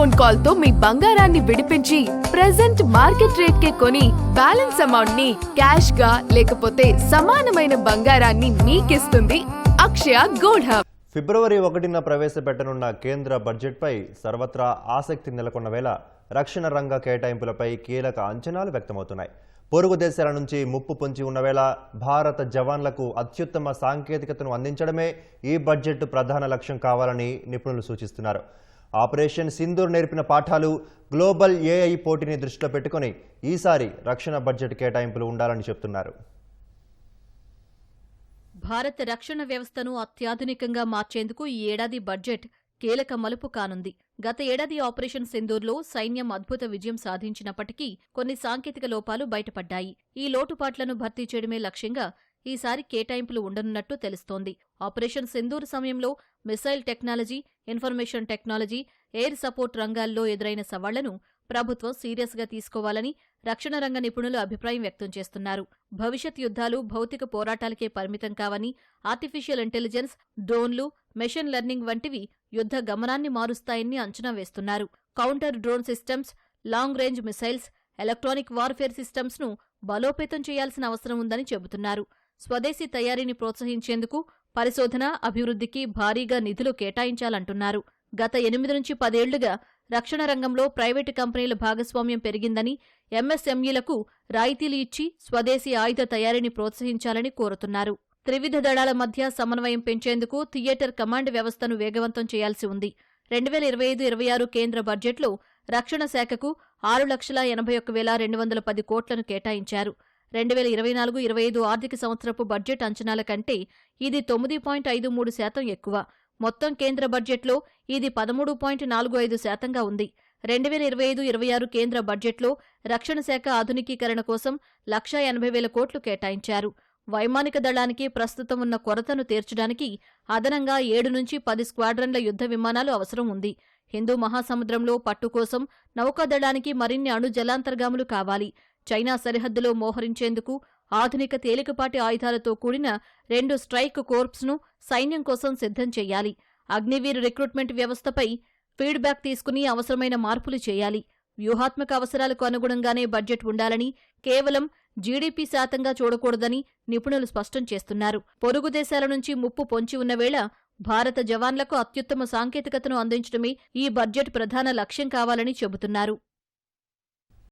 Phone కాల్తో మీ బంగారాన్ని విడిపించి present market rate కే కొని బ్యాలెన్స్ అమౌంట్ని క్యాష్గా లేకపోతే సమానమైన బంగారాన్ని మీకిస్తుంది అక్షయ గోల్డ్ హబ్ ఫిబ్రవరి ఒకటిన ప్రవేశపెట్టనున్న కేంద్ర బడ్జెట్పై సర్వత్రా ఆసక్తి నెలకొన్న వేళ రక్షణ రంగ కేటాయింపులపై కీలక అంచనాలు వ్యక్తమవుతున్నాయి. పొరుగు దేశాల నుంచి ముప్పు పొంచి ఉన్న వేళ భారత జవాన్లకు అత్యుత్తమ సాంకేతికతను అందించడమే ఈ బడ్జెట్ ప్రధాన లక్ష్యం కావాలని నిపుణులు సూచిస్తున్నారు. ఆపరేషన్ సింధూర్ నేర్పిన పాఠాలు గ్లోబల్ ఏఐ పోటీని దృష్టిలో పెట్టుకొని ఈసారి రక్షణ బడ్జెట్ కేటాయింపులు ఉండాలని చెబుతున్నారు భారత రక్షణ వ్యవస్థను అత్యాధునికంగా మార్చేందుకు ఈ ఏడాది బడ్జెట్ కీలక మలుపు కానుంది. గత ఏడాది ఆపరేషన్ సింధూర్లో సైన్యం అద్భుత విజయం సాధించినప్పటికీ కొన్ని సాంకేతిక లోపాలు బయటపడ్డాయి. ఈ లోటుపాట్లను భర్తీ చేయడమే లక్ష్యంగా ఈసారి కేటాయింపులు ఉండనున్నట్టు తెలుస్తోంది. ఆపరేషన్ సింధూర్ సమయంలో missile technology information technology air support రంగాల్లో ఎదురైన సవాళ్ళను ప్రభుత్వం సీరియస్గా తీసుకోవాలని రక్షణ రంగ నిపుణులు అభిప్రాయం వ్యక్తం చేస్తున్నారు. భవిష్యత్ యుద్ధాలు భౌతిక పోరాటాలకే పరిమితం కావని ఆర్టిఫిషియల్ ఇంటెలిజెన్స్ డ్రోన్లు మెషిన్ లెర్నింగ్ వంటివి యుద్ధ గమనాన్ని మారుస్తాయని అంచనా వేస్తున్నారు. Counter drone systems long range missiles electronic warfare సిస్టమ్స్ను బలోపేతం చేయాల్సిన అవసరం ఉందని చెబుతున్నారు. స్వదేశీ తయారీని ప్రోత్సహించేందుకు పరిశోధన అభివృద్ధికి భారీగా నిధులు కేటాయించాలంటున్నారు. గత ఎనిమిది నుంచి పదేళ్ళుగా రక్షణ రంగంలో ప్రైవేటు కంపెనీల భాగస్వామ్యం పెరిగిందని ఎంఎస్ఎంఈలకు రాయితీలు ఇచ్చి స్వదేశీ ఆయుధ తయారీని ప్రోత్సహించాలని కోరుతున్నారు. త్రివిధ దళాల మధ్య సమన్వయం పెంచేందుకు థియేటర్ కమాండ్ వ్యవస్థను వేగవంతం చేయాల్సి ఉంది. రెండు వేల ఇరవై ఐదు ఇరవై ఆరు కేంద్ర బడ్జెట్లో రక్షణ శాఖకు ఆరు లక్షల ఎనభై ఒక్క వేల రెండు వందల పది కోట్లను కేటాయించారు. రెండు వేల ఇరవై నాలుగు ఇరవై ఐదు ఆర్థిక సంవత్సరపు బడ్జెట్ అంచనాల కంటే ఇది తొమ్మిది పాయింట్ ఐదు మూడు శాతం ఎక్కువ. మొత్తం కేంద్ర బడ్జెట్లో ఇది పదమూడు పాయింట్ నాలుగు ఐదు శాతంగా ఉంది. రెండు వేల ఇరవై ఐదు ఇరవై ఆరు కేంద్ర బడ్జెట్లో రక్షణ శాఖ ఆధునికీకరణ కోసం లక్ష ఎనభై వేల కోట్లు కేటాయించారు. వైమానిక దళానికి ప్రస్తుతం ఉన్న కొరతను తీర్చడానికి అదనంగా ఏడు నుంచి పది స్క్వాడ్రన్ల యుద్ధ విమానాలు అవసరం ఉంది. హిందూ మహాసముద్రంలో పట్టు కోసం నౌకాదళానికి మరిన్ని అణు జలాంతర్గాములు కావాలి. చైనా సరిహద్దులో మోహరించేందుకు ఆధునిక తేలికపాటి ఆయుధాలతో కూడిన రెండు స్ట్రైక్ కోర్ప్స్ను సైన్యం కోసం సిద్ధం చేయాలి. అగ్నివీర్ రిక్రూట్మెంట్ వ్యవస్థపై ఫీడ్బ్యాక్ తీసుకుని అవసరమైన మార్పులు చేయాలి. వ్యూహాత్మక అవసరాలకు అనుగుణంగానే బడ్జెట్ ఉండాలని కేవలం జీడీపీ శాతంగా చూడకూడదని నిపుణులు స్పష్టం చేస్తున్నారు. పొరుగు దేశాల నుంచి ముప్పు పొంచి ఉన్న వేళ భారత జవాన్లకు అత్యుత్తమ సాంకేతికతను అందించడమే ఈ బడ్జెట్ ప్రధాన లక్ష్యం కావాలని చెబుతున్నారు.